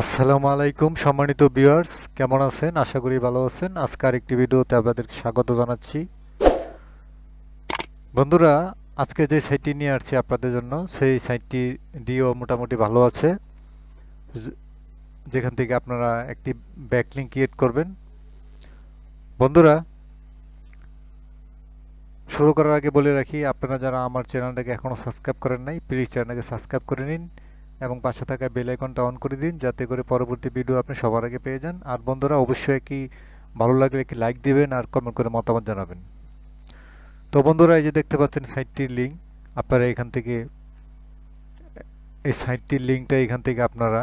আসসালামু আলাইকুম, সম্মানিত ভিউয়ার্স, কেমন আছেন? আশা করি ভালো আছেন। আজকে আরেকটি ভিডিওতে আপনাদের স্বাগত জানাচ্ছি। বন্ধুরা, আজকে যে সাইটটি নিয়ে আসছি আপনাদের জন্য, সেই সাইটটি দিয়েও মোটামুটি ভালো আছে। যেখান থেকে আপনারা একটি ব্যাকলিং ক্রিয়েট করবেন। বন্ধুরা, শুরু করার আগে বলে রাখি, আপনারা যারা আমার চ্যানেলটাকে এখনও সাবস্ক্রাইব করেন নাই প্লিজ চ্যানেলটাকে সাবস্ক্রাইব করে নিন। এবং পাশে থাকা বেল আইকনটা অন করে দিন, যাতে করে পরবর্তী ভিডিও আপনি সবার আগে পেয়ে যান। আর বন্ধুরা, অবশ্যই কি ভালো লাগলে একটি লাইক দিবেন আর কমেন্ট করে মতামত জানাবেন। তো বন্ধুরা, এই যে দেখতে পাচ্ছেন সাইটটির লিঙ্ক আপনারা এখান থেকে, এই সাইটটির লিঙ্কটা এখান থেকে আপনারা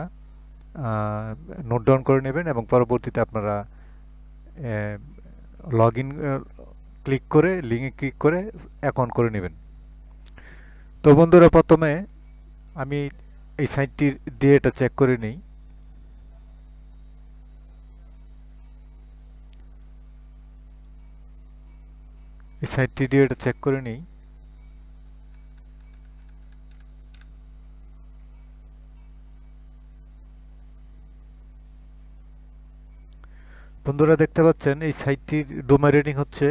নোট ডাউন করে নেবেন এবং পরবর্তীতে আপনারা লগ ইন ক্লিক করে লিঙ্কে ক্লিক করে অ্যাকাউন্ট করে নেবেন। তো বন্ধুরা, প্রথমে আমি এই সাইটটির ডেটা চেক করে নেই। এই সাইটটি ডেটা চেক করে নিই। বন্ধুরা দেখতে পাচ্ছেন, এই সাইটটির ডোমাই রেটিং হচ্ছে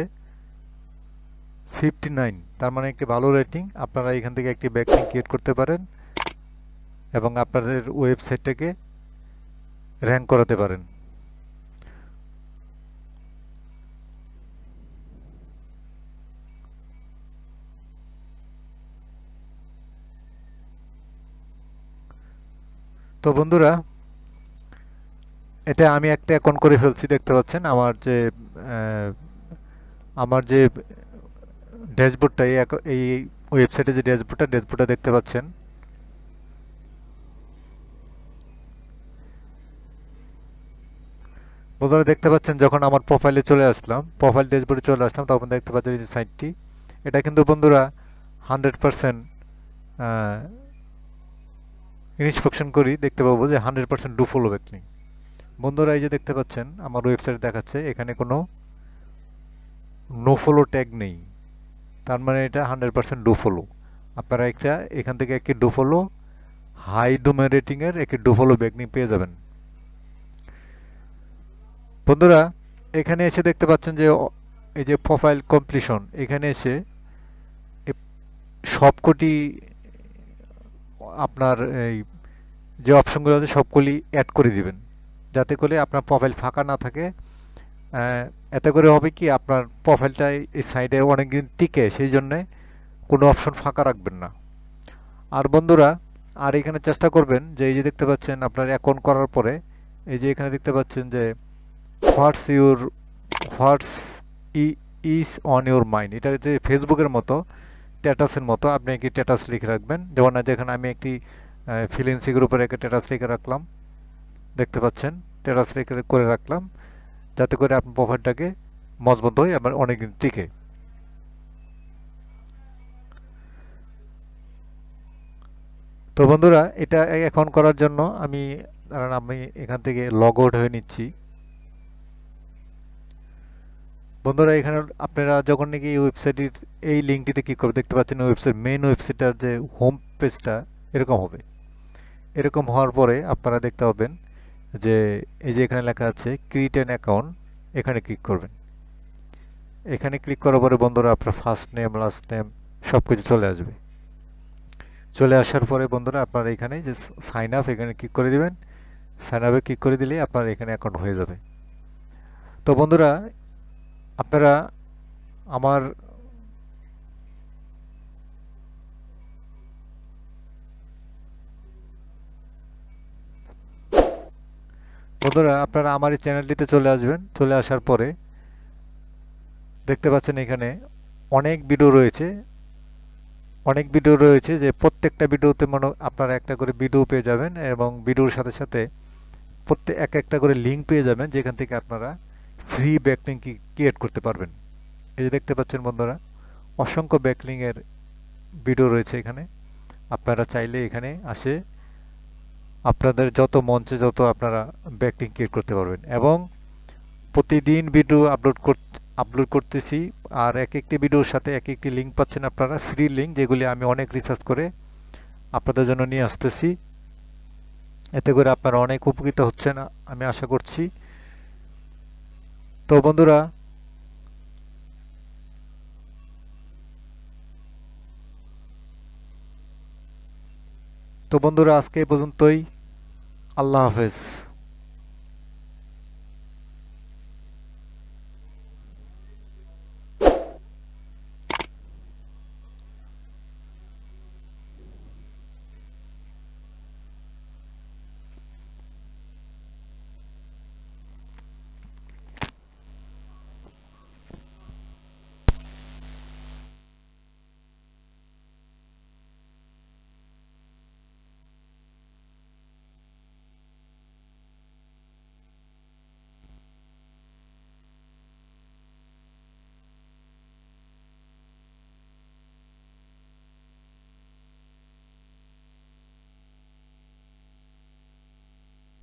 ফিফটি নাইন তার মানে একটি ভালো রেটিং আপনারা এখান থেকে একটি ব্যাকলিং ক্রিয়েট করতে পারেন। এবং আপনাদের ওয়েবসাইটটাকে র্যাঙ্ক করাতে পারেন। তো বন্ধুরা, এটা আমি একটা অ্যাকাউন্ট করে ফেলছি, দেখতে পাচ্ছেন আমার যে আমার যে ড্যাশবোর্ডটা এই ওয়েবসাইটে যে ড্যাশবোর্ডটা ড্যাশবোর্ডটা দেখতে পাচ্ছেন। বন্ধুরা দেখতে পাচ্ছেন যখন আমার প্রোফাইলে চলে আসলাম প্রোফাইল ড্যাশবোর্ডে চলে আসলাম, তখন দেখতে পাচ্ছেন এই যে সাইটটি এটা কিন্তু বন্ধুরা হান্ড্রেড পারসেন্ট ইনস্পেকশন করি, দেখতে পাবো যে hundred percent do follow backlink বন্ধুরা এই যে দেখতে পাচ্ছেন, আমার ওয়েবসাইটে দেখাচ্ছে, এখানে কোনো নো ফলো ট্যাগ নেই। তার মানে এটা হান্ড্রেড পারসেন্ট ডু ফলো আপনারা একটা, এখান থেকে একটি ডু ফলো হাই ডোমে রেটিংয়ের একটি ডু ফলো পেয়ে যাবেন। বন্ধুরা, এখানে এসে দেখতে পাচ্ছেন যে এই যে প্রোফাইল কমপ্লিশন এখানে এসে সবকটি, আপনার এই যে অপশনগুলো আছে, সবগুলি অ্যাড করে দিবেন। যাতে করে আপনার প্রোফাইল ফাঁকা না থাকে। এতে করে হবে কি, আপনার প্রোফাইলটা এই সাইডে অনেকদিন টিকে, সেই জন্যে কোনো অপশন ফাঁকা রাখবেন না। আর বন্ধুরা, আর এখানে চেষ্টা করবেন যে, এই যে দেখতে পাচ্ছেন, আপনার অ্যাকাউন্ট করার পরে, এই যে এখানে দেখতে পাচ্ছেন যে হোয়াটস ইউর হোয়াটস ই ইজ অন ইউর মাইন্ড এটা যে ফেসবুকের মতো স্ট্যাটাসের মতো, আপনি একটি স্ট্যাটাস লিখে রাখবেন? যেমন যেখানে আমি একটি ফিলেন্সি গ্রুপের একটা স্ট্যাটাস লিখে রাখলাম। দেখতে পাচ্ছেন? স্ট্যাটাস লিখে করে রাখলাম। যাতে করে আপনার প্রোফাইলটাকে মজবুত হয় আবার অনেকদিন টিকে। তো বন্ধুরা, এটা এখন করার জন্য আমি আমি এখান থেকে লগ আউট হয়ে নিচ্ছি। বন্ধুরা, এখানে আপনারা যখন নাকি ওয়েবসাইটের এই লিঙ্কটিতে ক্লিক করবে দেখতে পাচ্ছেন ওয়েবসাইট মেন ওয়েবসাইটটার যে হোম পেজটা এরকম হবে। এরকম হওয়ার পরে আপনারা দেখতে পাবেন যে এই যে এখানে লেখা আছে ক্রিয়েট অ্যান অ্যাকাউন্ট এখানে ক্লিক করবেন। এখানে ক্লিক করার পরে বন্ধুরা, আপনার ফার্স্ট নেম লাস্ট নেম সব কিছু চলে আসবে। চলে আসার পরে বন্ধুরা, আপনারা এখানে যে সাইন আপ এখানে ক্লিক করে দিবেন। সাইন আপে ক্লিক করে দিলে আপনার এখানে অ্যাকাউন্ট হয়ে যাবে। তো বন্ধুরা আপনারা আমার বন্ধুরা, আপনারা আমার এই চ্যানেলটিতে চলে আসবেন। চলে আসার পরে দেখতে পাচ্ছেন এখানে অনেক ভিডিও রয়েছে। অনেক ভিডিও রয়েছে যে প্রত্যেকটা ভিডিওতে মনে আপনারা একটা করে ভিডিও পেয়ে যাবেন এবং ভিডিওর সাথে সাথে প্রত্যেক এক একটা করে লিঙ্ক পেয়ে যাবেন যেখান থেকে আপনারা ফ্রি ব্যাকলিং ক্রিয়েট করতে পারবেন। এই যে দেখতে পাচ্ছেন বন্ধুরা, অসংখ্য ব্যাকলিংয়ের ভিডিও রয়েছে এখানে। আপনারা চাইলে এখানে আসে, আপনাদের যত মঞ্চে যত আপনারা ব্যাকলিং ক্রিয়েট করতে পারবেন। এবং প্রতিদিন ভিডিও আপলোড কর আপলোড করতেছি, আর এক একটি ভিডিওর সাথে এক একটি লিঙ্ক পাচ্ছেন আপনারা ফ্রি লিঙ্ক যেগুলি আমি অনেক রিসার্চ করে আপনাদের জন্য নিয়ে আসতেছি। এতে করে আপনারা অনেক উপকৃত হচ্ছেন, আমি আশা করছি। তো বন্ধুরা তো বন্ধুরা আজকে পর্যন্তই। আল্লাহ হাফেজ।